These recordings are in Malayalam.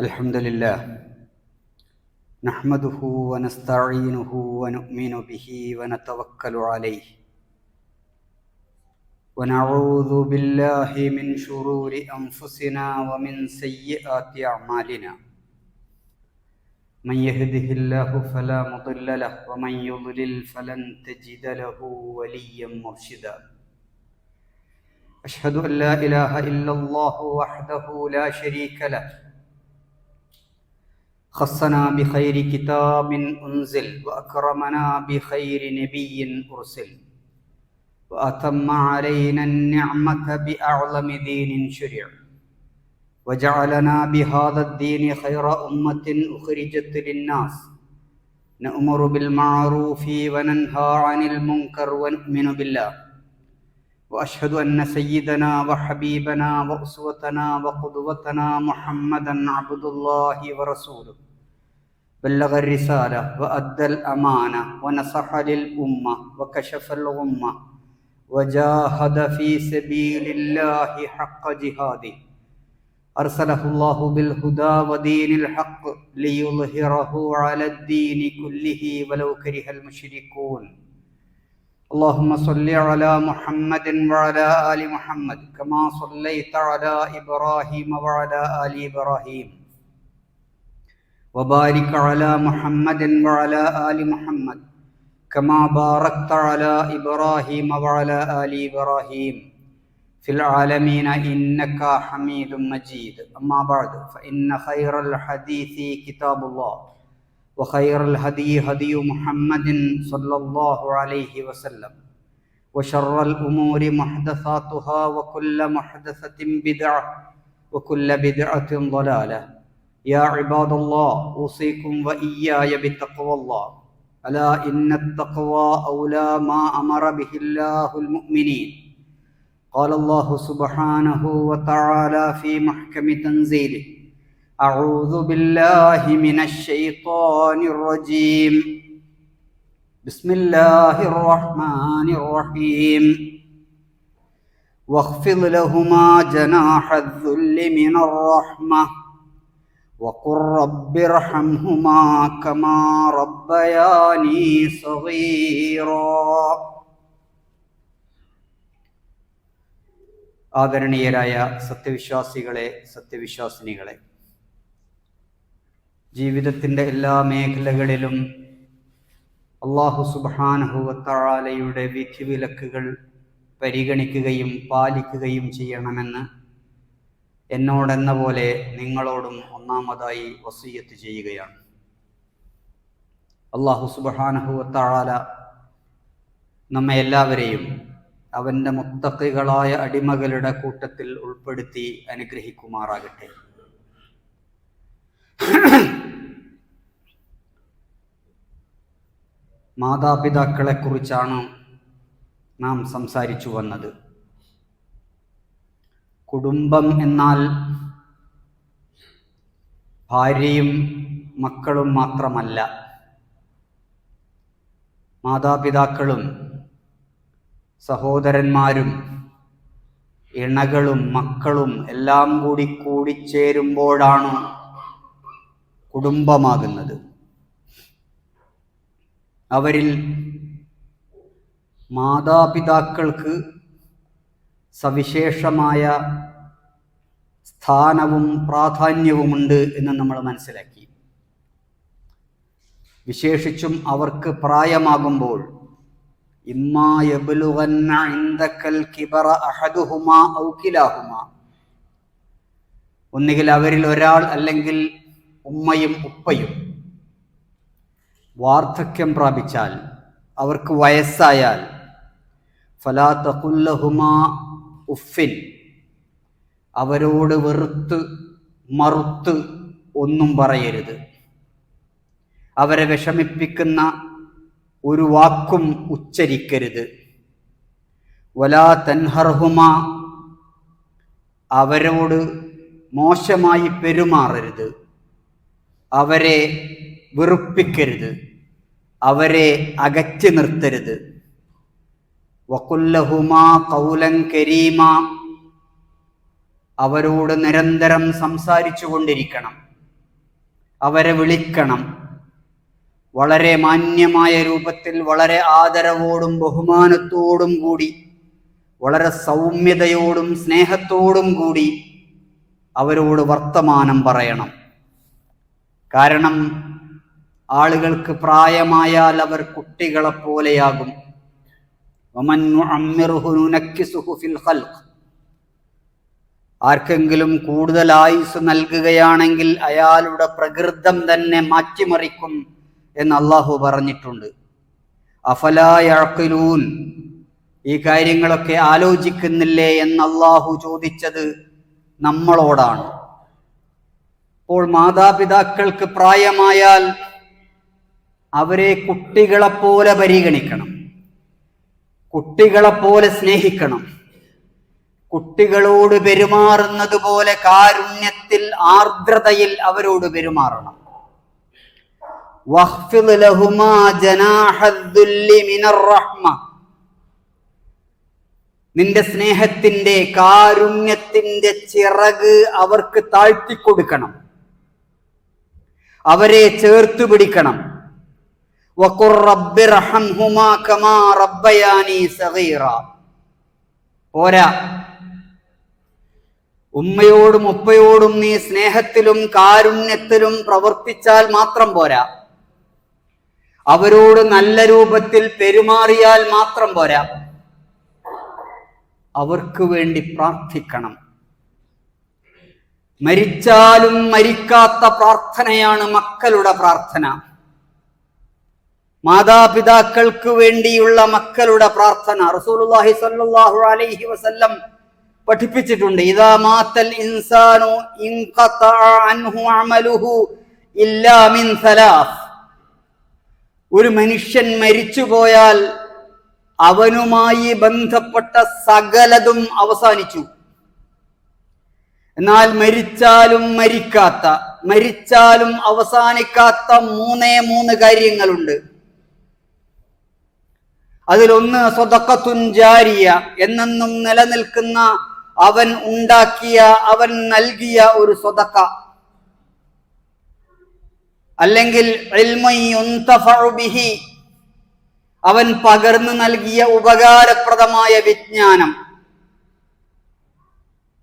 الحمد لله. نحمده ونستعينه ونؤمن به ونتوكل عليه. ونعوذ بالله من شرور أنفسنا ومن سيئات أعمالنا. من يهده الله فلا مضل له ومن يضلل فلن تجد له وليا مرشدا. أشهد أن لا إله إلا الله وحده لا شريك له. خصنا بخير كتاب أنزل وأكرمنا بخير نبي أرسل وأتم علينا النعمة بأعظم دين شرع وجعلنا بهذا الدين خير أمة أخرجت للناس نأمر بالمعروف وننهى عن المنكر ونؤمن بالله وأشهد أن سيدنا وحبيبنا وأسوتنا وقدوتنا محمدا عبد الله ورسوله بلغ الرسالة وأدى الأمانة ونصح للأمة وكشف الغمة وجاهد في سبيل الله حق جهاده. أرسله الله بالهدى ودين الحق ليظهره على الدين كله ولو كره المشركون. اللهم صل على محمد وعلى آل محمد كما صليت على إبراهيم وعلى آل إبراهيم. وبارك على محمد وعلى آل محمد كما باركت على إبراهيم وعلى آل إبراهيم في العالمين إنك حميد مجيد. أما بعد فإن خير الحديث كتاب الله وخير الهدي هدي محمد صلى الله عليه وسلم وشر الأمور محدثاتها وكل محدثة بدعة وكل بدعة ضلالة. يا عباد الله أوصيكم وإياي بتقوى الله. ألا إن التقوى أولى ما أمر به الله المؤمنين. قال الله سبحانه وتعالى في محكم تنزيله أعوذ بالله من الشيطان الرجيم. بسم الله الرحمن الرحيم. واخفض لهما جناح الذل من الرحمة. وقل رب ارحمهما كما ربياني صغيرا ആദരണീയരായ സത്യവിശ്വാസികളെ സത്യവിശ്വാസിനികളെ ജീവിതത്തിൻ്റെ എല്ലാ മേഖലകളിലും അള്ളാഹു സുബാനഹുവത്താളയുടെ വിധിവിലക്കുകൾ പരിഗണിക്കുകയും പാലിക്കുകയും ചെയ്യണമെന്ന് എന്നോടെന്ന പോലെ നിങ്ങളോടും ഒന്നാമതായി വസീയത്ത് ചെയ്യുകയാണ്. അള്ളാഹു സുബാനഹുവത്താള നമ്മെ എല്ലാവരെയും അവന്റെ മുത്തക്കികളായ അടിമകളുടെ കൂട്ടത്തിൽ ഉൾപ്പെടുത്തി അനുഗ്രഹിക്കുമാറാകട്ടെ. മാതാപിതാക്കളെക്കുറിച്ചാണ് നാം സംസാരിച്ചു വന്നത്. കുടുംബം എന്നാൽ ഭാര്യയും മക്കളും മാത്രമല്ല. മാതാപിതാക്കളും സഹോദരന്മാരും ഇണകളും മക്കളും എല്ലാം കൂടി കൂടിച്ചേരുമ്പോഴാണ് കുടുംബമാകുന്നത്. അവരിൽ മാതാപിതാക്കൾക്ക് സവിശേഷമായ സ്ഥാനവും പ്രാധാന്യവുമുണ്ട് എന്ന് നമ്മൾ മനസ്സിലാക്കി. വിശേഷിച്ചും അവർക്ക് പ്രായമാകുമ്പോൾ ഒന്നുകിൽ അവരിൽ ഒരാൾ അല്ലെങ്കിൽ ഉമ്മയും ഉപ്പയും. വാർദ്ധക്യം പ്രാപിച്ചാൽ അവർക്ക് വയസ്സായാൽ ഫലാത്തഹുല്ലഹുമാ ഉഫിൻ. അവരോട് വെറുത്ത് മറുത്ത് ഒന്നും പറയരുത്. അവരെ വിഷമിപ്പിക്കുന്ന ഒരു വാക്കും ഉച്ചരിക്കരുത്. വലാ തൻഹർഹുമ. അവരോട് മോശമായി പെരുമാറരുത്. അവരെ വെറുപ്പിക്കരുത്. അവരെ അകറ്റി നിർത്തരുത്. വക്കുല്ലഹുമാ കൗലൻ കരീമ. അവരോട് നിരന്തരം സംസാരിച്ചു കൊണ്ടിരിക്കണം അവരെ വിളിക്കണം. വളരെ മാന്യമായ രൂപത്തിൽ വളരെ ആദരവോടും ബഹുമാനത്തോടും കൂടി വളരെ സൗമ്യതയോടും സ്നേഹത്തോടും കൂടി അവരോട് വർത്തമാനം പറയണം. കാരണം ആളുകൾക്ക് പ്രായമായാൽ അവർ കുട്ടികളെ ആർക്കെങ്കിലും കൂടുതൽ ആയുസ് നൽകുകയാണെങ്കിൽ അയാളുടെ പ്രകൃതം തന്നെ മാറ്റിമറിക്കും എന്ന് അള്ളാഹു പറഞ്ഞിട്ടുണ്ട്. അഫലായഴക്കിലൂൻ ഈ കാര്യങ്ങളൊക്കെ ആലോചിക്കുന്നില്ലേ എന്ന് അള്ളാഹു ചോദിച്ചത് നമ്മളോടാണ്. അപ്പോൾ മാതാപിതാക്കൾക്ക് പ്രായമായാൽ അവരെ കുട്ടികളെപ്പോലെ പരിഗണിക്കണം. കുട്ടികളെപ്പോലെ സ്നേഹിക്കണം. കുട്ടികളോട് പെരുമാറുന്നത് പോലെ കാരുണ്യത്തിൽ ആർദ്രതയിൽ അവരോട് പെരുമാറണം. നിന്റെ സ്നേഹത്തിന്റെ കാരുണ്യത്തിന്റെ ചിറക് അവർക്ക് താഴ്ത്തിക്കൊടുക്കണം. അവരെ ചേർത്തു പിടിക്കണം വഖുർ റബ്ബിർഹംഹുമാ കമാ റബ്ബയാനി സഗീറ പോരാ. ഉമ്മയോടും ഉപ്പയോടും നീ സ്നേഹത്തിലും കാരുണ്യത്തിലും പ്രവർത്തിച്ചാൽ മാത്രം പോരാ. അവരോട് നല്ല രൂപത്തിൽ പെരുമാറിയാൽ മാത്രം പോരാ. അവർക്ക് വേണ്ടി പ്രാർത്ഥിക്കണം. മരിച്ചാലും മരിക്കാത്ത പ്രാർത്ഥനയാണ് മക്കളുടെ പ്രാർത്ഥന. മാതാപിതാക്കൾക്ക് വേണ്ടിയുള്ള മക്കളുടെ പ്രാർത്ഥന റസൂലുള്ളാഹി സ്വല്ലല്ലാഹു അലൈഹി വസല്ലം പഠിപ്പിച്ചിട്ടുണ്ട്. ഇദാ മാത്തൽ ഇൻസാനു അൻഹു അമലുഹു ഇല്ലാ മിൻ സലാഫ് ഒരു മനുഷ്യൻ മരിച്ചുപോയാൽ അവനുമായി ബന്ധപ്പെട്ട സകലതും അവസാനിച്ചു. എന്നാൽ മരിച്ചാലും മരിക്കാത്ത മരിച്ചാലും അവസാനിക്കാത്ത മൂന്നേ മൂന്ന് കാര്യങ്ങളുണ്ട്. അതിലൊന്ന് സ്വതക്കത്തുൻ ജാരിയ എന്നെന്നും നിലനിൽക്കുന്ന അവൻ ഉണ്ടാക്കിയ അവൻ നൽകിയ ഒരു സ്വതക്ക. അല്ലെങ്കിൽ അവൻ പകർന്നു നൽകിയ ഉപകാരപ്രദമായ വിജ്ഞാനം.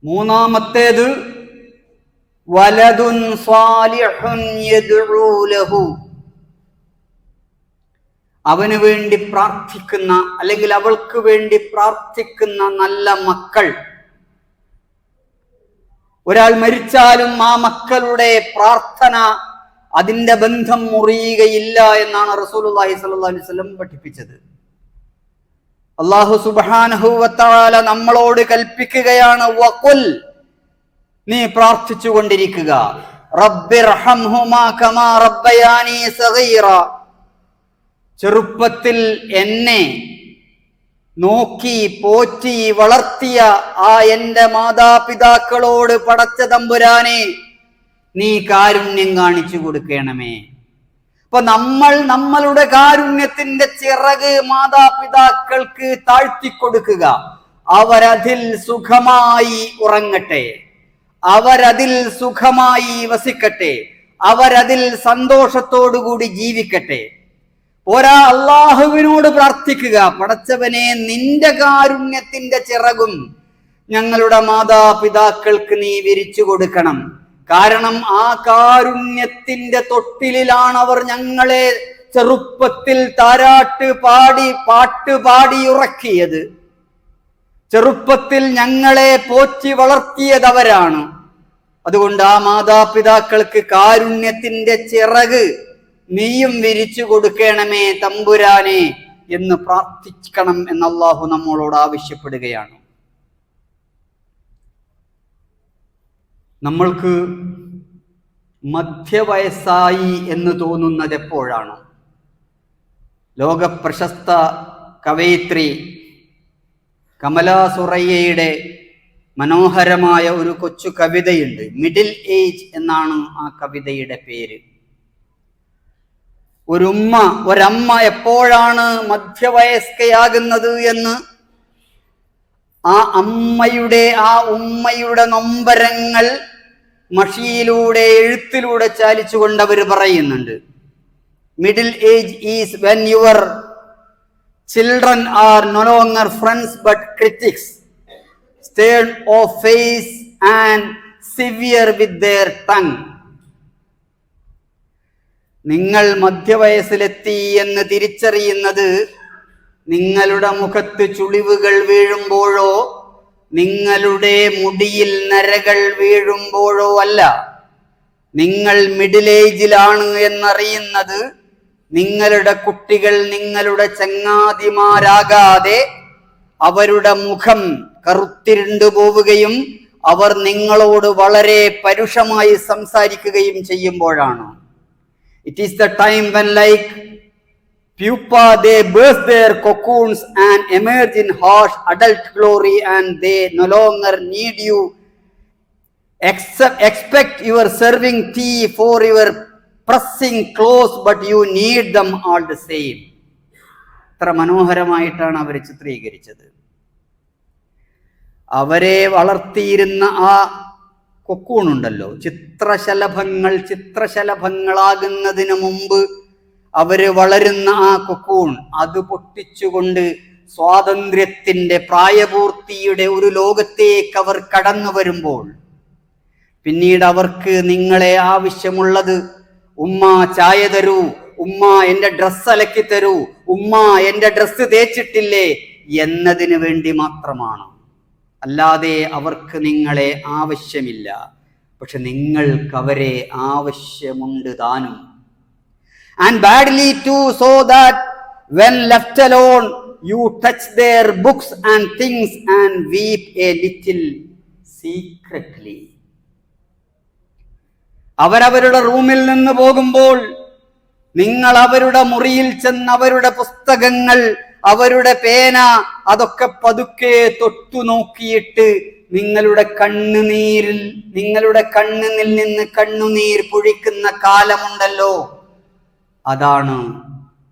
മൂന്നാമത്തേത് വലതുൻ സ്വാലിഹുൻ യദ്ഉ ലഹു. അവന് വേണ്ടി പ്രാർത്ഥിക്കുന്ന അല്ലെങ്കിൽ അവൾക്ക് വേണ്ടി പ്രാർത്ഥിക്കുന്ന നല്ല മക്കൾ. ഒരാൾ മരിച്ചാലും ആ മക്കളുടെ പ്രാർത്ഥന അതിന്റെ ബന്ധം മുറിയുകയില്ല എന്നാണ് സ്വല്ലല്ലാഹു അലൈഹി വസല്ലം പഠിപ്പിച്ചത്. അള്ളാഹു സുബ്ഹാനഹുവത്താല നമ്മളോട് കൽപ്പിക്കുകയാണ് വക്കുൽ നീ പ്രാർത്ഥിച്ചു കൊണ്ടിരിക്കുക റബ്ബിർഹംഹുമാ കമാ റബ്ബയാനി സഗീറ. ചെറുപ്പത്തിൽ എന്നെ നോക്കി പോറ്റി വളർത്തിയ ആ എന്റെ മാതാപിതാക്കളോട് പടച്ച തമ്പുരാനെ നീ കാരുണ്യം കാണിച്ചു കൊടുക്കണമേ. അപ്പൊ നമ്മൾ നമ്മളുടെ കാരുണ്യത്തിന്റെ ചിറക് മാതാപിതാക്കൾക്ക് താഴ്ത്തി കൊടുക്കുക അവരതിൽ സുഖമായി ഉറങ്ങട്ടെ. അവരതിൽ സുഖമായി വസിക്കട്ടെ. അവരതിൽ സന്തോഷത്തോടുകൂടി ജീവിക്കട്ടെ. പോരാ അള്ളാഹുവിനോട് പ്രാർത്ഥിക്കുക. പടച്ചവനെ നിന്റെ കാരുണ്യത്തിന്റെ ചിറകും ഞങ്ങളുടെ മാതാപിതാക്കൾക്ക് നീ വിരിച്ചു കൊടുക്കണം. കാരണം ആ കാരുണ്യത്തിന്റെ തൊട്ടിലാണ് അവർ ഞങ്ങളെ ചെറുപ്പത്തിൽ താരാട്ട് പാടി പാട്ട് പാടി ഉറക്കിയത് ചെറുപ്പത്തിൽ ഞങ്ങളെ പോറ്റി വളർത്തിയതവരാണ്. അതുകൊണ്ട് ആ മാതാപിതാക്കൾക്ക് കാരുണ്യത്തിന്റെ ചിറക് നീയും വിരിച്ചു കൊടുക്കണമേ തമ്പുരാനെ എന്ന് പ്രാർത്ഥിക്കണം എന്ന് അള്ളാഹു നമ്മളോട് ആവശ്യപ്പെടുകയാണ്. നമ്മൾക്ക് മധ്യവയസ്സായി എന്ന് തോന്നുന്നത് എപ്പോഴാണ്? ലോകപ്രശസ്ത കവയിത്രി കമലാ സുറയ്യയുടെ മനോഹരമായ ഒരു കൊച്ചു കവിതയുണ്ട്. മിഡിൽ ഏജ് എന്നാണ് ആ കവിതയുടെ പേര്. ഒരുമ്മ ഒരമ്മ എപ്പോഴാണ് മധ്യവയസ്കയാകുന്നത് എന്ന്? ആ അമ്മയുടെ ആ ഉമ്മയുടെ നൊമ്പരങ്ങൾ മഷിയിലൂടെ എഴുത്തിലൂടെ ചാലിച്ചുകൊണ്ട് അവർ പറയുന്നുണ്ട്. Middle age is when your children are no longer friends but critics stern of face and severe with their tongue. നിങ്ങൾ മധ്യവയസ്സിലെത്തി എന്ന് തിരിച്ചറിയുന്നത് നിങ്ങളുടെ മുഖത്ത് ചുളിവുകൾ വീഴുമ്പോഴോ നിങ്ങളുടെ മുടിയിൽ നരകൾ വീഴുമ്പോഴോ അല്ല. നിങ്ങൾ മിഡിൽ ഏജിലാണ് എന്നറിയുന്നത് നിങ്ങളുടെ കുട്ടികൾ നിങ്ങളുടെ ചങ്ങാതിമാരാകാതെ അവരുടെ മുഖം കറുത്തിരുണ്ടു പോവുകയും അവർ നിങ്ങളോട് വളരെ പരുഷമായി സംസാരിക്കുകയും ചെയ്യുമ്പോഴാണ്. It the time when, like pupa, they burst their cocoons and emerge in harsh adult glory, and they no longer need you. Except, expect your serving tea for your pressing clothes, but you need them all the same. എത്ര മനോഹരമായിട്ടാണ് അവർ ചിത്രീകരിച്ചത് അവരെ വളർത്തിയിരുന്ന ആ കൊക്കൂണുണ്ടല്ലോ. ചിത്രശലഭങ്ങൾ ചിത്രശലഭങ്ങളാകുന്നതിന് മുമ്പ് അവർ വളരുന്ന ആ കൊക്കൂൺ അത് പൊട്ടിച്ചുകൊണ്ട് സ്വാതന്ത്ര്യത്തിന്റെ പ്രായപൂർത്തിയുടെ ഒരു ലോകത്തേക്ക് അവർ കടന്നു വരുമ്പോൾ പിന്നീട് അവർക്ക് നിങ്ങളെ ആവശ്യമുള്ളത് ഉമ്മ ചായ തരൂ ഉമ്മ എന്റെ ഡ്രസ്സ് അലക്കി തരൂ ഉമ്മ എന്റെ ഡ്രസ്സ് തേച്ചിട്ടില്ലേ? എന്നതിന് വേണ്ടി മാത്രമാണ്. അല്ലാതെ അവർക്ക് നിങ്ങളെ ആവശ്യമില്ല. പക്ഷെ നിങ്ങൾക്ക് അവരെ ആവശ്യമുണ്ട് താനും. And badly to so that when left alone you touch their books and things and weep a little secretly അവരവരുടെ റൂമിൽ നിന്ന് പോകുമ്പോൾ നിങ്ങൾ അവരുടെ മുറിയിൽ ചെന്ന് അവരുടെ പുസ്തകങ്ങൾ അവരുടെ പേന അതൊക്കെ പതുക്കെ തൊട്ടു നോക്കിയിട്ട് നിങ്ങളുടെ കണ്ണുനീരിൽ നിങ്ങളുടെ കണ്ണിൽ നിന്ന് കണ്ണുനീർ പൊഴിക്കുന്ന കാലമുണ്ടല്ലോ. അതാണ്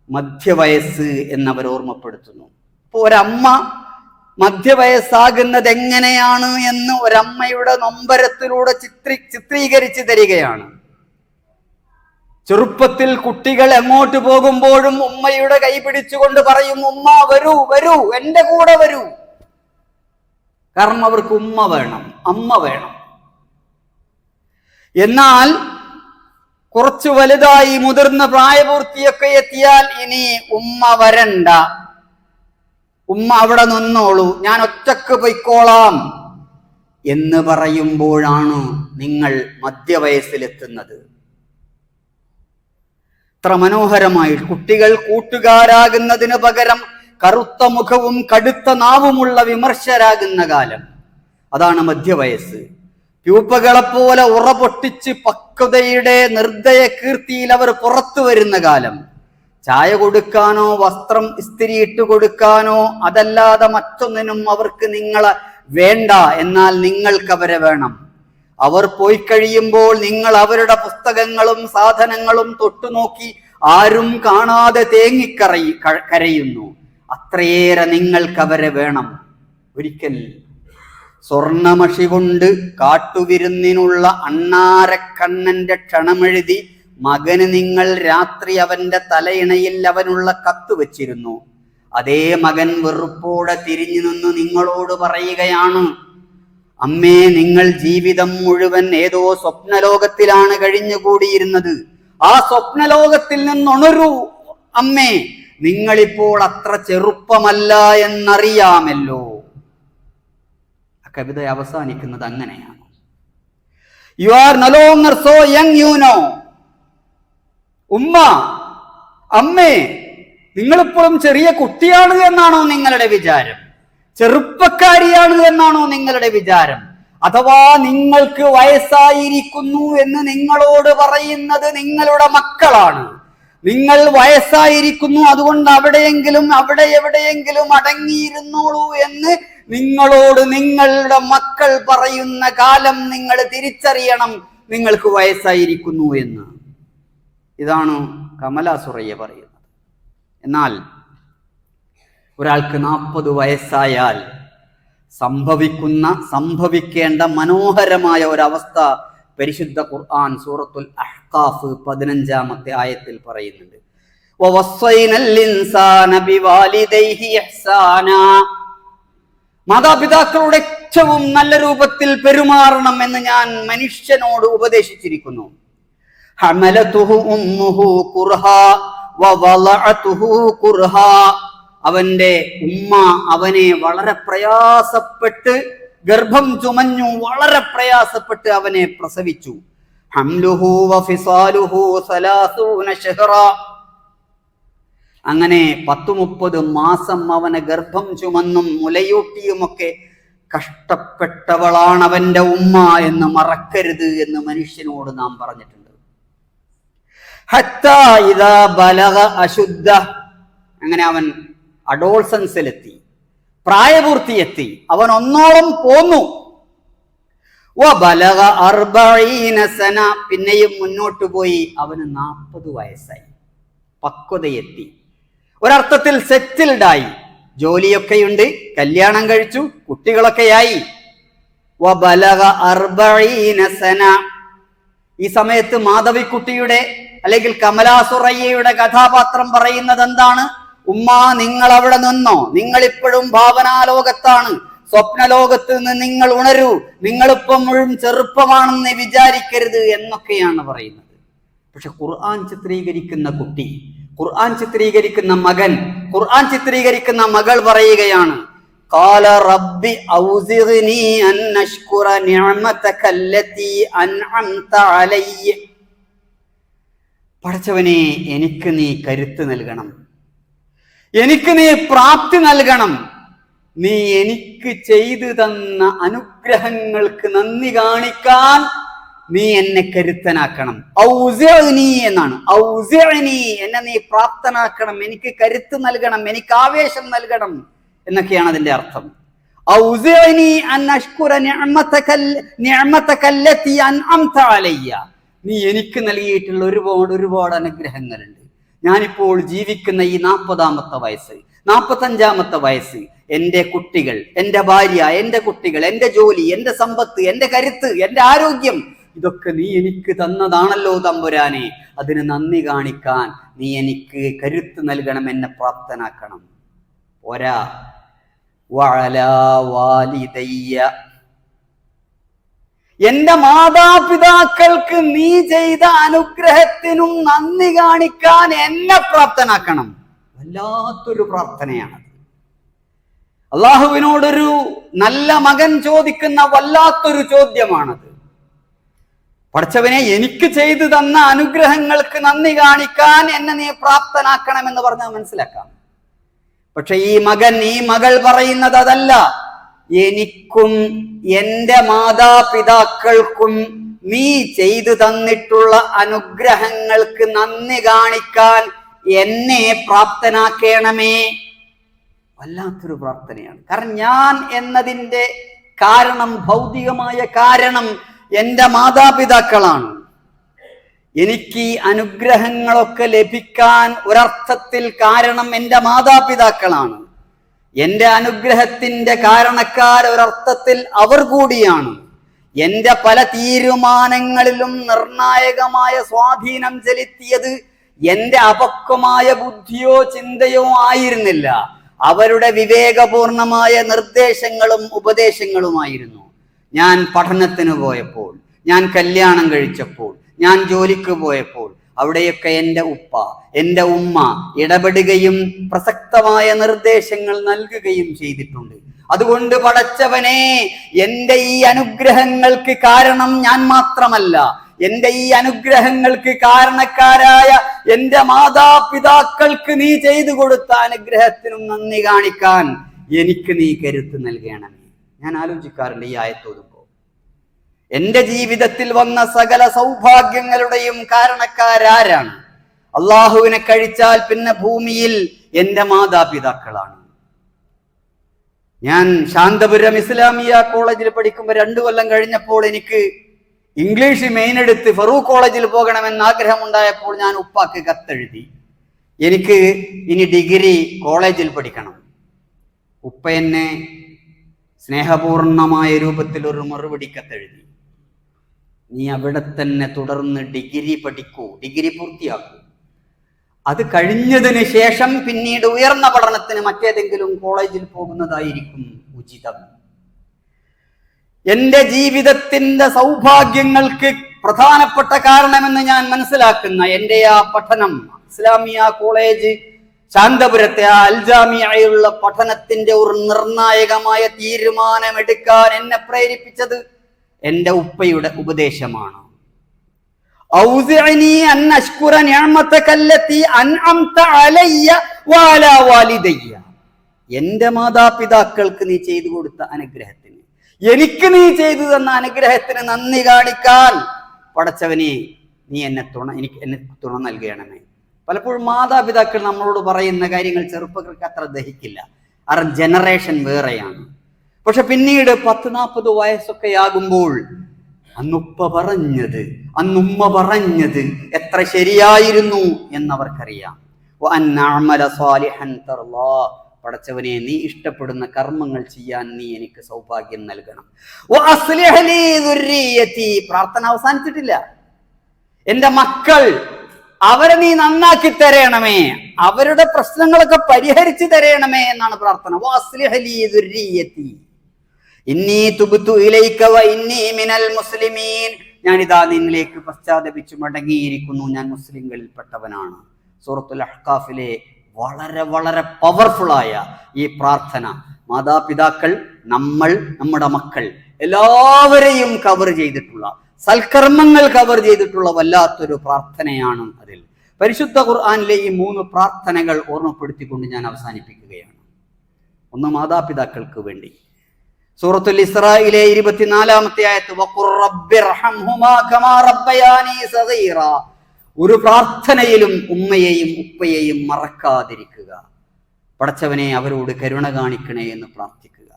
മധ്യവയസ്സ് എന്നവർ ഓർമ്മപ്പെടുത്തുന്നു. അപ്പൊ ഒരമ്മ മധ്യവയസ്സാകുന്നത് എങ്ങനെയാണ് എന്ന് ഒരമ്മയുടെ നൊമ്പരത്തിലൂടെ ചിത്രീ ചിത്രീകരിച്ചു തരികയാണ്. ചെറുപ്പത്തിൽ കുട്ടികൾ എങ്ങോട്ട് പോകുമ്പോഴും ഉമ്മയുടെ കൈ പിടിച്ചുകൊണ്ട് പറയും ഉമ്മ വരൂ വരൂ എന്റെ കൂടെ വരൂ. കാരണം അവർക്ക് ഉമ്മ വേണം അമ്മ വേണം. എന്നാൽ കുറച്ചു വലുതായി മുതിർന്ന പ്രായപൂർത്തിയൊക്കെ എത്തിയാൽ ഇനി ഉമ്മ വരണ്ട. ഉമ്മ അവിടെ നിന്നോളൂ ഞാൻ ഒറ്റയ്ക്ക് പൊയ്ക്കോളാം എന്ന് പറയുമ്പോഴാണ് നിങ്ങൾ മധ്യവയസ്സിലെത്തുന്നത്. എത്ര മനോഹരമായി കുട്ടികൾ കൂട്ടുകാരാകുന്നതിന് പകരം കറുത്ത മുഖവും കടുത്ത നാവുമുള്ള വിമർശരാകുന്ന കാലം. അതാണ് മധ്യവയസ്സ്. പ്യൂപ്പകളെപ്പോലെ ഉറ പൊട്ടിച്ച് പക്വതയുടെ നിർദ്ദയ കീർത്തിയിൽ അവർ പുറത്തു വരുന്ന കാലം. ചായ കൊടുക്കാനോ വസ്ത്രം ഇസ്തിരിയിട്ട് കൊടുക്കാനോ അതല്ലാതെ മറ്റൊന്നിനും അവർക്ക് നിങ്ങളെ വേണ്ട എന്നാൽ നിങ്ങൾക്ക് അവരെ വേണം. അവർ പോയി കഴിയുമ്പോൾ നിങ്ങൾ അവരുടെ പുസ്തകങ്ങളും സാധനങ്ങളും തൊട്ടുനോക്കി ആരും കാണാതെ തേങ്ങിക്കറയി ക- കരയുന്നു. അത്രയേറെ നിങ്ങൾക്ക് അവരെ വേണം. ഒരിക്കൽ സ്വർണമഷി കൊണ്ട് കാട്ടുവിരുന്നിനുള്ള അണ്ണാരക്കണ്ണന്റെ ക്ഷണമെഴുതി മകന് നിങ്ങൾ രാത്രി അവന്റെ തലയിണയിൽ അവനുള്ള കത്ത് വച്ചിരുന്നു. അതേ മകൻ വെറുപ്പോടെ തിരിഞ്ഞു നിന്ന് നിങ്ങളോട് പറയുകയാണ് അമ്മേ നിങ്ങൾ ജീവിതം മുഴുവൻ ഏതോ സ്വപ്നലോകത്തിലാണ് കഴിഞ്ഞുകൂടിയിരുന്നത്. ആ സ്വപ്നലോകത്തിൽ നിന്നുണരൂ അമ്മേ നിങ്ങളിപ്പോൾ അത്ര ചെറുപ്പമല്ല എന്നറിയാമല്ലോ. ആ കവിത അവസാനിക്കുന്നത് അങ്ങനെയാണ്. You are no longer so young you know ഉമ്മ അമ്മേ നിങ്ങളിപ്പോഴും ചെറിയ കുട്ടിയാണ് എന്നാണോ നിങ്ങളുടെ വിചാരം? ചെറുപ്പക്കാരിയാണ് എന്നാണോ നിങ്ങളുടെ വിചാരം? അഥവാ നിങ്ങൾക്ക് വയസ്സായിരിക്കുന്നു എന്ന് നിങ്ങളോട് പറയുന്നത് നിങ്ങളുടെ മക്കളാണ്. നിങ്ങൾ വയസ്സായിരിക്കുന്നു അതുകൊണ്ട് അവിടെയെങ്കിലും അവിടെ എവിടെയെങ്കിലും അടങ്ങിയിരുന്നോളൂ എന്ന് നിങ്ങളോട് നിങ്ങളുടെ മക്കൾ പറയുന്ന കാലം നിങ്ങൾ തിരിച്ചറിയണം നിങ്ങൾക്ക് വയസ്സായിരിക്കുന്നു എന്ന്. ഇതാണ് കമലാസുറയ്യ പറയുന്നത്. എന്നാൽ ഒരാൾക്ക് നാൽപ്പത് വയസ്സായാൽ സംഭവിക്കുന്ന സംഭവിക്കേണ്ട മനോഹരമായ ഒരവസ്ഥ പരിശുദ്ധ ഖുർആൻ സൂറത്തുൽ അഹ്കാഫ് പതിനഞ്ചാമത്തെ ആയത്തിൽ പറയുന്നുണ്ട്. മാതാപിതാക്കളുടെ ഏറ്റവും നല്ല രൂപത്തിൽ പെരുമാറണം എന്ന് ഞാൻ മനുഷ്യനോട് ഉപദേശിച്ചിരിക്കുന്നു ഹമലതുഹു ഉമ്മുഹു കുർഹാ വവളഅതുഹു കുർഹാ. അവന്റെ ഉമ്മ അവനെ വളരെ പ്രയാസപ്പെട്ട് ഗർഭം ചുമഞ്ഞു വളരെ പ്രയാസപ്പെട്ട് അവനെ പ്രസവിച്ചു. അങ്ങനെ പത്തു മുപ്പത് മാസം അവനെ ഗർഭം ചുമന്നും മുലയൂട്ടിയുമൊക്കെ കഷ്ടപ്പെട്ടവളാണ് അവന്റെ ഉമ്മ എന്ന് മറക്കരുത് എന്ന് മനുഷ്യനോട് നാം പറഞ്ഞിട്ടുണ്ട്. അങ്ങനെ അവൻ അഡോൾസൻസിലെത്തി. പ്രായപൂർത്തിയെത്തി. അവൻ ഒന്നോളം പോന്നു. പിന്നെയും മുന്നോട്ട് പോയി. അവന് നാൽപ്പത് വയസ്സായി. പക്വതയെത്തി. ഒരർത്ഥത്തിൽ സെറ്റിൽഡായി. ജോലിയൊക്കെ ജോലിയൊക്കെയുണ്ട്. കല്യാണം കഴിച്ചു. കുട്ടികളൊക്കെയായി. സന. ഈ സമയത്ത് മാധവിക്കുട്ടിയുടെ അല്ലെങ്കിൽ കമലാസുറയ്യയുടെ കഥാപാത്രം പറയുന്നത് എന്താണ് ഉമ്മ നിങ്ങൾ അവിടെ നിന്നോ നിങ്ങൾ ഇപ്പോഴും ഭാവനാലോകത്താണ് സ്വപ്നലോകത്ത് നിന്ന് നിങ്ങൾ ഉണരൂ നിങ്ങളിപ്പം മുഴുവൻ ചെറുപ്പമാണെന്ന് വിചാരിക്കരുത് എന്നൊക്കെയാണ് പറയുന്നത് പക്ഷെ ഖുർആൻ ചിത്രീകരിക്കുന്ന കുട്ടി ഖുർആൻ ചിത്രീകരിക്കുന്ന മകൻ ഖുർആൻ ചിത്രീകരിക്കുന്ന മകൾ പറയുകയാണ് قال رب أوزعني أن أشكر نعمتك التي أنعمت علي പടച്ചവനെ എനിക്ക് നീ കരുത്ത് നൽകണം എനിക്ക് നീ പ്രാപ്തി നൽകണം. നീ എനിക്ക് ചെയ്തു തന്ന അനുഗ്രഹങ്ങൾക്ക് നന്ദി കാണിക്കാൻ നീ എന്നെ കരുത്തനാക്കണം. ഔസിഅ്നി എന്നാണ്. ഔസിഅ്നി എന്നെ നീ പ്രാപ്തനാക്കണം. എനിക്ക് കരുത്ത് നൽകണം. എനിക്ക് ആവേശം നൽകണം എന്നൊക്കെയാണ് അതിന്റെ അർത്ഥം. നീ എനിക്ക് നൽകിയിട്ടുള്ള ഒരുപാട് ഒരുപാട് അനുഗ്രഹങ്ങളുണ്ട്. ഞാനിപ്പോൾ ജീവിക്കുന്ന ഈ നാൽപ്പതാമത്തെ വയസ്സ്. നാൽപ്പത്തഞ്ചാമത്തെ വയസ്സ്. എന്റെ കുട്ടികൾ എന്റെ ഭാര്യ എന്റെ കുട്ടികൾ എന്റെ ജോലി എന്റെ സമ്പത്ത് എന്റെ കരുത്ത് എന്റെ ആരോഗ്യം ഇതൊക്കെ നീ എനിക്ക് തന്നതാണല്ലോ തമ്പുരാനെ. അതിന് നന്ദി കാണിക്കാൻ നീ എനിക്ക് കരുത്ത് നൽകണം എന്നെ പ്രാപ്തനാക്കണം. പോരാ. വഅലാ വാലിദയ്യ. എന്റെ മാതാപിതാക്കൾക്ക് നീ ചെയ്ത അനുഗ്രഹത്തിനും നന്ദി കാണിക്കാൻ എന്നെ പ്രാപ്തനാക്കണം. വല്ലാത്തൊരു പ്രാർത്ഥനയാണ് അള്ളാഹുവിനോടൊരു നല്ല മകൻ ചോദിക്കുന്ന വല്ലാത്തൊരു ചോദ്യമാണത്. പഠിച്ചവനെ എനിക്ക് ചെയ്തു തന്ന അനുഗ്രഹങ്ങൾക്ക് നന്ദി കാണിക്കാൻ എന്നെ നീ പ്രാപ്തനാക്കണമെന്ന് പറഞ്ഞാൽ മനസ്സിലാക്കാം. പക്ഷെ ഈ മകൻ ഈ മകൾ പറയുന്നത് അതല്ല. എനിക്കും എന്റെ മാതാപിതാക്കൾക്കും നീ ചെയ്തു തന്നിട്ടുള്ള അനുഗ്രഹങ്ങൾക്ക് നന്ദി കാണിക്കാൻ എന്നെ പ്രാപ്തനാക്കണമേ. വല്ലാത്തൊരു പ്രാർത്ഥനയാണ്. കാരണം ഞാൻ എന്നതിന്റെ കാരണം ഭൗതികമായ കാരണം എന്റെ മാതാപിതാക്കളാണ്. എനിക്ക് ഈ അനുഗ്രഹങ്ങളൊക്കെ ലഭിക്കാൻ ഒരർത്ഥത്തിൽ കാരണം എന്റെ മാതാപിതാക്കളാണ്. എന്റെ അനുഗ്രഹത്തിന്റെ കാരണക്കാർ ഒരർത്ഥത്തിൽ അവർ കൂടിയാണ്. എന്റെ പല തീരുമാനങ്ങളിലും നിർണായകമായ സ്വാധീനം ചെലുത്തിയത് എന്റെ അപക്വമായ ബുദ്ധിയോ ചിന്തയോ ആയിരുന്നില്ല. അവരുടെ വിവേകപൂർണമായ നിർദ്ദേശങ്ങളും ഉപദേശങ്ങളുമായിരുന്നു. ഞാൻ പഠനത്തിന് പോയപ്പോൾ ഞാൻ കല്യാണം കഴിച്ചപ്പോൾ ഞാൻ ജോലിക്ക് പോയപ്പോൾ അവിടെയൊക്കെ എന്റെ ഉപ്പ എന്റെ ഉമ്മ ഇടപെടുകയും പ്രസക്തമായ നിർദ്ദേശങ്ങൾ നൽകുകയും ചെയ്തിട്ടുണ്ട്. അതുകൊണ്ട് പടച്ചവനെ എന്റെ ഈ അനുഗ്രഹങ്ങൾക്ക് കാരണം ഞാൻ മാത്രമല്ല. എന്റെ ഈ അനുഗ്രഹങ്ങൾക്ക് കാരണക്കാരായ എന്റെ മാതാപിതാക്കൾക്ക് നീ ചെയ്തു കൊടുത്ത അനുഗ്രഹത്തിനും നന്ദി കാണിക്കാൻ എനിക്ക് നീ കരുത്ത് നൽകണമേ. ഞാൻ ആലോചിക്കാറുണ്ട് ഈ ആയത്തോതുമ്പോ എന്റെ ജീവിതത്തിൽ വന്ന സകല സൗഭാഗ്യങ്ങളുടെയും കാരണക്കാരാരാണ്. അള്ളാഹുവിനെ കഴിച്ചാൽ പിന്നെ ഭൂമിയിൽ എന്റെ മാതാപിതാക്കളാണ്. ഞാൻ ശാന്തപുരം ഇസ്ലാമിയ കോളേജിൽ പഠിക്കുമ്പോൾ രണ്ടു കൊല്ലം കഴിഞ്ഞപ്പോൾ എനിക്ക് ഇംഗ്ലീഷ് മെയിൻ എടുത്ത് ഫറൂഖ് കോളേജിൽ പോകണമെന്ന് ആഗ്രഹമുണ്ടായപ്പോൾ ഞാൻ ഉപ്പാക്ക് കത്തെഴുതി. എനിക്ക് ഇനി ഡിഗ്രി കോളേജിൽ പഠിക്കണം. ഉപ്പ എന്നെ സ്നേഹപൂർണമായ രൂപത്തിൽ ഒരു മറുപടി കത്തെഴുതി. നീ അവിടെ തന്നെ തുടർന്ന് ഡിഗ്രി പഠിക്കൂ ഡിഗ്രി പൂർത്തിയാക്കൂ. അത് കഴിഞ്ഞതിന് ശേഷം പിന്നീട് ഉയർന്ന പഠനത്തിന് മറ്റേതെങ്കിലും കോളേജിൽ പോകുന്നതായിരിക്കും ഉചിതം. എന്റെ ജീവിതത്തിന്റെ സൗഭാഗ്യങ്ങൾക്ക് പ്രധാനപ്പെട്ട കാരണമെന്ന് ഞാൻ മനസ്സിലാക്കുന്ന എന്റെ ആ പഠനം ഇസ്ലാമിയ കോളേജ് ശാന്തപുരത്തെ ആ അൽജാമിയായുള്ള പഠനത്തിന്റെ ഒരു നിർണായകമായ തീരുമാനമെടുക്കാൻ എന്നെ പ്രേരിപ്പിച്ചത് എന്റെ ഉപ്പയുടെ ഉപദേശമാണ്. എന്റെ മാതാപിതാക്കൾക്ക് നീ ചെയ്തു കൊടുത്ത അനുഗ്രഹത്തിന്. എനിക്ക് നീ ചെയ്തു തന്ന അനുഗ്രഹത്തിന് നന്ദി കാണിക്കാൻ പടച്ചവനെ നീ എന്നെ തുണ എനിക്ക് എന്നെ തുണ നൽകണമേ. പലപ്പോഴും മാതാപിതാക്കൾ നമ്മളോട് പറയുന്ന കാര്യങ്ങൾ ചെറുപ്പക്കാർക്ക് അത്ര ദഹിക്കില്ല. കാരണം ജനറേഷൻ വേറെയാണ്. പക്ഷെ പിന്നീട് പത്ത് നാൽപ്പത് വയസ്സൊക്കെ ആകുമ്പോൾ അന്നുപ്പ പറഞ്ഞത് അന്നുമ്മ പറഞ്ഞത് എത്ര ശരിയായിരുന്നു എന്നവർക്കറിയാം. പടച്ചവനെ നീ ഇഷ്ടപ്പെടുന്ന കർമ്മങ്ങൾ ചെയ്യാൻ നീ എനിക്ക് സൗഭാഗ്യം നൽകണം. പ്രാർത്ഥന അവസാനിച്ചിട്ടില്ല എന്റെ മക്കൾ അവരെ നീ നന്നാക്കി തരണമേ അവരുടെ പ്രശ്നങ്ങളൊക്കെ പരിഹരിച്ചു തരണമേ എന്നാണ് പ്രാർത്ഥന വാസ്ലിഹലി ലീ ദുർരിയതി. ഇന്നി തുബുത്തു ഇലൈക വ ഇന്നി മിനൽ മുസ്ലിമീൻ. ഞാനിതാ നിന്നിലേക്ക് പശ്ചാത്തപിച്ചു മടങ്ങിയിരിക്കുന്നു. ഞാൻ മുസ്ലിങ്ങളിൽപ്പെട്ടവനാണ് സൂറത്തുൽ അഹ്കാഫിലെ വളരെ വളരെ പവർഫുൾ ആയ ഈ പ്രാർത്ഥന. മാതാപിതാക്കൾ നമ്മൾ നമ്മുടെ മക്കൾ എല്ലാവരെയും കവർ ചെയ്തിട്ടുള്ള സൽക്കർമ്മങ്ങൾ കവർ ചെയ്തിട്ടുള്ള വല്ലാത്തൊരു പ്രാർത്ഥനയാണ് അതിൽ. പരിശുദ്ധ ഖുർആാനിലെ ഈ മൂന്ന് പ്രാർത്ഥനകൾ ഓർമ്മപ്പെടുത്തിക്കൊണ്ട് ഞാൻ അവസാനിപ്പിക്കുകയാണ്. ഒന്ന് മാതാപിതാക്കൾക്ക് വേണ്ടി. സൂറത്തുൽ ഇസ്രായിലെ ഇരുപത്തിനാലാമത്തെ ആയത്ത് വഖുർ റബ്ബിർഹംഹുമാ കമാ റബ്ബയാനി സഗീറ ഒരു പ്രാർത്ഥനയിലും ഉമ്മയെയും ഉപ്പയെയും മറക്കാതിരിക്കുക പടച്ചവനെ അവരോട് കരുണ കാണിക്കണേ എന്ന് പ്രാർത്ഥിക്കുക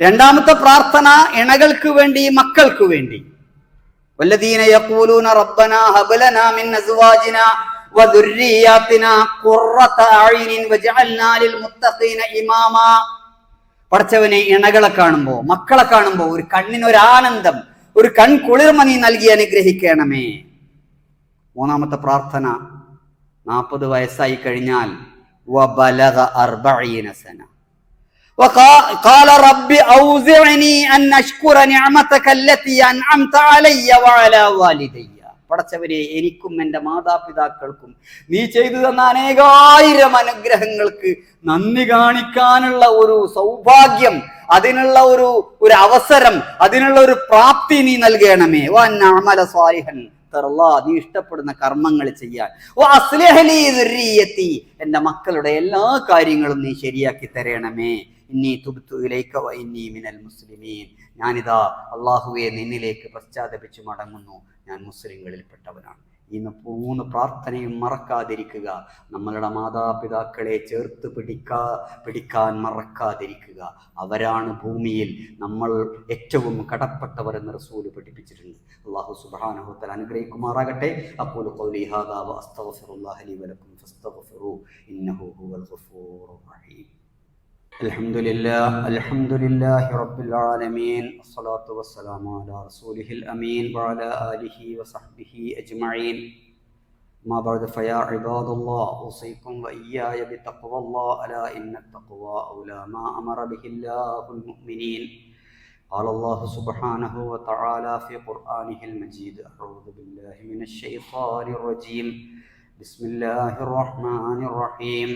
രണ്ടാമത്തെ പ്രാർത്ഥന ഇണകൾക്ക് വേണ്ടി മക്കൾക്ക് വേണ്ടി والذين يقولون ربنا هب لنا من ازواجنا وذرياتنا قرة اعين واجعلنا للمتقين اماما പടച്ചവനെ ഇണകളെ കാണുമ്പോ മക്കളെ കാണുമ്പോ ഒരു കണ്ണിനൊരു ആനന്ദം ഒരു കൺകുളിർമ നീ നൽകി അനുഗ്രഹിക്കണമേ മൂന്നാമത്തെ പ്രാർത്ഥന നാൽപ്പത് വയസ്സായി കഴിഞ്ഞാൽ വബലഗ അർബഈന സന وقا- قال رب أوزعني أن أشكر نعمتك التي أنعمت علي وعلى والدي പടച്ചവരെ എനിക്കും എന്റെ മാതാപിതാക്കൾക്കും നീ ചെയ്തു തന്ന അനേകായിരം അനുഗ്രഹങ്ങൾക്ക് നന്ദി കാണിക്കാനുള്ള ഒരു സൗഭാഗ്യം അതിനുള്ള ഒരു ഒരു അവസരം അതിനുള്ള ഒരു പ്രാപ്തി നീ നൽകണമേ. വന്നാമല സ്വാലിഹൻ തർല്ലാ, നീ ഇഷ്ടപ്പെടുന്ന കർമ്മങ്ങൾ ചെയ്യാൻ. എന്റെ മക്കളുടെ എല്ലാ കാര്യങ്ങളും നീ ശരിയാക്കി തരണമേ. ഇന്നീ തുബ്തു ഇലൈക വ ഇന്നീ മിനൽ മുസ്ലിമീൻ. ഞാനിതാ അള്ളാഹുവെ നിന്നിലേക്ക് പശ്ചാത്തപിച്ചു മടങ്ങുന്നു. ഞാൻ മുസ്ലിങ്ങളിൽപ്പെട്ടവനാണ്. ഈ മൂന്ന് പ്രാർത്ഥനയും മറക്കാതിരിക്കുക. നമ്മളുടെ മാതാപിതാക്കളെ ചേർത്ത് പിടിക്കാ പിടിക്കാൻ മറക്കാതിരിക്കുക. അവരാണ് ഭൂമിയിൽ നമ്മൾ ഏറ്റവും കടപ്പെട്ടവരെന്ന് റസൂൽ പഠിപ്പിച്ചിട്ടുണ്ട്. അള്ളാഹു സുബ്ഹാനഹു തആല അനുഗ്രഹിക്കുമാറാകട്ടെ. അപ്പോൾ ഇന്നഹു ഹുവൽ റഹീം. الحمد لله الحمد لله رب العالمين الصلاة والسلام على رسوله الأمين وعلى آله وصحبه أجمعين ما بعد فيا عباد الله أوصيكم وإياي بتقوى الله ألا إن التقوى أولى ما أمر به الله المؤمنين قال الله سبحانه وتعالى في قرآنه المجيد أعوذ بالله من الشيطان الرجيم بسم الله الرحمن الرحيم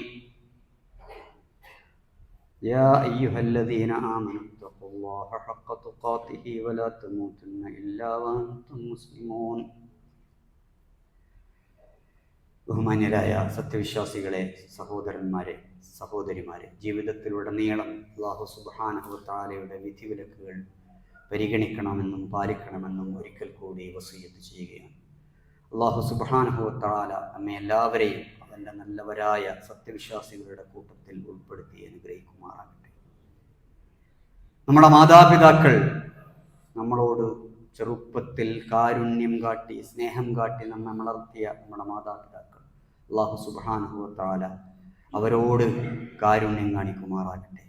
يا أيها الذين آمنوا اتقوا الله حق تقاته ولا تموتن إلا وأنتم مسلمون ബഹുമാന്യരായ സത്യവിശ്വാസികളെ സഹോദരന്മാരെ സഹോദരിമാരെ ജീവിതത്തിലുടനീളം അള്ളാഹു സുബാനഹു താലയുടെ വിധിവിലക്കുകൾ പരിഗണിക്കണമെന്നും പാലിക്കണമെന്നും ഒരിക്കൽ കൂടി വസൂയത്ത് ചെയ്യുകയാണ് അള്ളാഹു സുബാനഹു താല നമ്മെ എല്ലാവരെയും അവന്റെ നല്ലവരായ സത്യവിശ്വാസികളുടെ കൂട്ടത്തിൽ ഉൾപ്പെടുത്തി അനുഗ്രഹിക്കുമാറാകട്ടെ. നമ്മുടെ മാതാപിതാക്കൾ നമ്മളോട് ചെറുപ്പത്തിൽ കാരുണ്യം കാട്ടി സ്നേഹം കാട്ടി നമ്മെ വളർത്തിയ നമ്മുടെ മാതാപിതാക്കൾ. അള്ളാഹു സുബാനുഭവത്താല താല അവരോട് കാരുണ്യം കാണിക്കുമാറാകട്ടെ.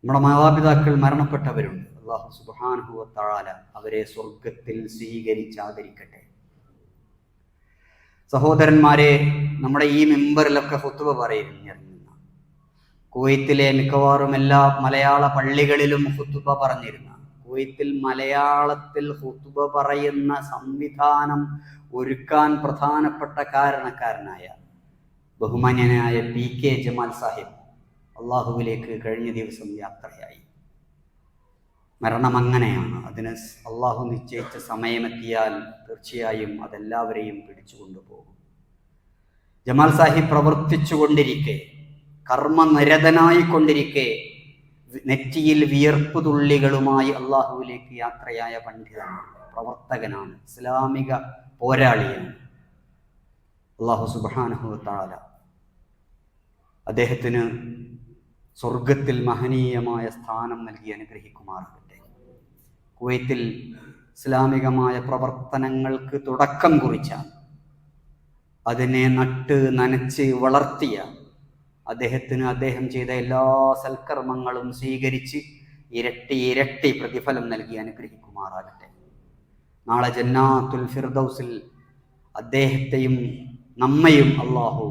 നമ്മുടെ മാതാപിതാക്കൾ മരണപ്പെട്ടവരുണ്ട്. അള്ളാഹു സുബാനുഭവത്താല താല അവരെ സ്വർഗത്തിൽ സ്വീകരിച്ചാദരിക്കട്ടെ. സഹോദരന്മാരെ നമ്മുടെ ഈ മെമ്പറിലൊക്കെ ഹുത്തുബ പറയുന്നിരുന്ന കുവൈത്തിലെ മിക്കവാറും എല്ലാ മലയാള പള്ളികളിലും ഹുത്തുബ പറഞ്ഞിരുന്ന. കുവൈത്തിൽ മലയാളത്തിൽ ഹുത്തുബ പറയുന്ന സംവിധാനം ഒരുക്കാൻ പ്രധാനപ്പെട്ട കാരണക്കാരനായ ബഹുമാന്യനായ പി കെ ജമാൽ സാഹിബ് അള്ളാഹുവിലേക്ക് കഴിഞ്ഞ ദിവസം യാത്രയായി. മരണം അങ്ങനെയാണ് അതിന് അള്ളാഹു നിശ്ചയിച്ച സമയമെത്തിയാൽ തീർച്ചയായും അതെല്ലാവരെയും പിടിച്ചു കൊണ്ടുപോകും ജമാൽ സാഹിബ് പ്രവർത്തിച്ചു കൊണ്ടിരിക്കെ കർമ്മനിരതനായിക്കൊണ്ടിരിക്കെ നെറ്റിയിൽ വിയർപ്പ് തുള്ളികളുമായി അള്ളാഹുവിലേക്ക് യാത്രയായ പണ്ഡിതനാണ് പ്രവർത്തകനാണ് ഇസ്ലാമിക പോരാളിയാണ്. അള്ളാഹു സുബാനഹു താല അദ്ദേഹത്തിന് സ്വർഗത്തിൽ മഹനീയമായ സ്ഥാനം നൽകി അനുഗ്രഹിക്കുമാറാകട്ടെ. കുവൈത്തിൽ ഇസ്ലാമികമായ പ്രവർത്തനങ്ങൾക്ക് തുടക്കം കുറിച്ച അതിനെ നട്ട് നനച്ച് വളർത്തിയ അദ്ദേഹത്തിന് അദ്ദേഹം ചെയ്ത എല്ലാ സൽക്കർമ്മങ്ങളും സ്വീകരിച്ച് ഇരട്ടി ഇരട്ടി പ്രതിഫലം നൽകി അനുഗ്രഹിക്കുമാറാകട്ടെ. നാളെ ജന്നാത്തുൽ ഫിർദൌസിൽ അദ്ദേഹത്തെയും നമ്മയും അള്ളാഹു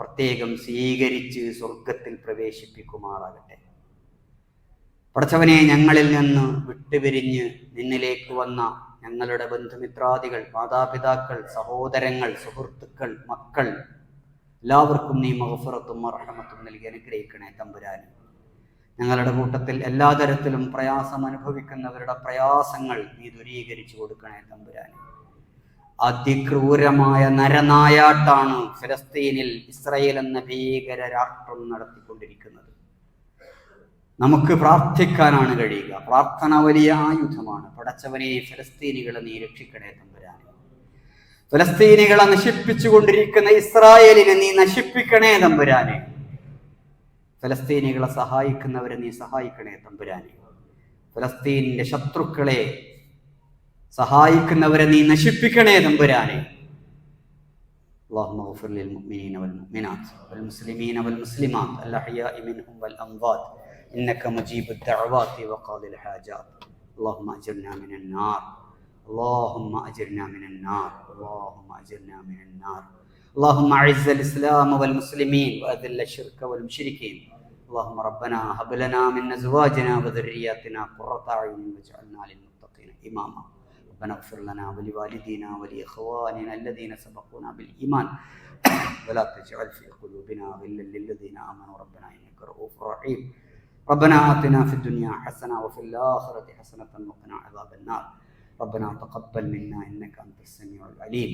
പ്രത്യേകം സ്വീകരിച്ച് സ്വർഗത്തിൽ പ്രവേശിപ്പിക്കുമാറാകട്ടെ. പടച്ചവനെ ഞങ്ങളിൽ നിന്ന് വിട്ടുപിരിഞ്ഞ് നിന്നിലേക്ക് വന്ന ഞങ്ങളുടെ ബന്ധുമിത്രാദികൾ മാതാപിതാക്കൾ സഹോദരങ്ങൾ സുഹൃത്തുക്കൾ മക്കൾ എല്ലാവർക്കും നീ മഹഫറത്തും അർഹമത്തും നൽകി അനുഗ്രഹിക്കണേ തമ്പുരാൻ ഞങ്ങളുടെ കൂട്ടത്തിൽ എല്ലാ തരത്തിലും പ്രയാസം അനുഭവിക്കുന്നവരുടെ പ്രയാസങ്ങൾ നീ ദുരീകരിച്ചു കൊടുക്കണേ തമ്പുരാൻ അതിക്രൂരമായ നരനായാട്ടാണ് ഫലസ്തീനിൽ ഇസ്രയേൽ എന്ന ഭീകര രാഷ്ട്രം നടത്തിക്കൊണ്ടിരിക്കുന്നത്. നമുക്ക് പ്രാർത്ഥിക്കാനാണ് കഴിയുക പ്രാർത്ഥന വലിയ ആയുധമാണ് പടച്ചവനെ ഫലസ്തീനികളെ നീ രക്ഷിക്കണേ തമ്പുരാനെ ഫലസ്തീനികളെ നശിപ്പിച്ചുകൊണ്ടിരിക്കുന്ന ഇസ്രായേലിനെ നീ നശിപ്പിക്കണേ തമ്പുരാനെ ഫലസ്തീനികളെ സഹായിക്കുന്നവരെ നീ സഹായിക്കണേ തമ്പുരാനെ ഫലസ്തീനിന്റെ ശത്രുക്കളെ സഹായിക്കുന്നവരെ നീ നശിപ്പിക്കണേ തമ്പുരാനെ اللهم اغفر للمؤمنين والمؤمنات والمسلمين والمسلمات الأحياء منهم والأموات إنك مجيب الدعوات وقاضي الحاجات اللهم أجرنا من النار. اللهم أجرنا من النار. اللهم أجرنا من النار. اللهم أعز الإسلام والمسلمين وأذل الشرك والمشركين. اللهم ربنا هب لنا من أزواجنا وذرياتنا قرة أعين واجعلنا للمتقين إماما. ربنا اغفر لنا ولوالدينا ولإخواننا الذين سبقونا بالإيمان. ولا تجعل في قلوبنا غلا للذين آمنوا. ربنا إنك رؤوف رحيم. ربنا آتنا في الدنيا حسنة وفي الآخرة حسنة وقنا عذاب النار. ربنا تقبل منا إنك أنت السميع العليم.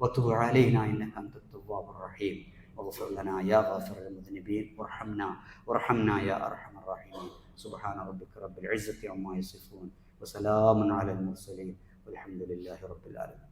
وتب علينا إنك أنت التواب الرحيم. واغفر لنا يا غافر المذنبين. وارحمنا وارحمنا يا أرحم الراحمين. سبحان ربك رب العزة عما يصفون. وسلام على المرسلين. والحمد لله رب العالمين.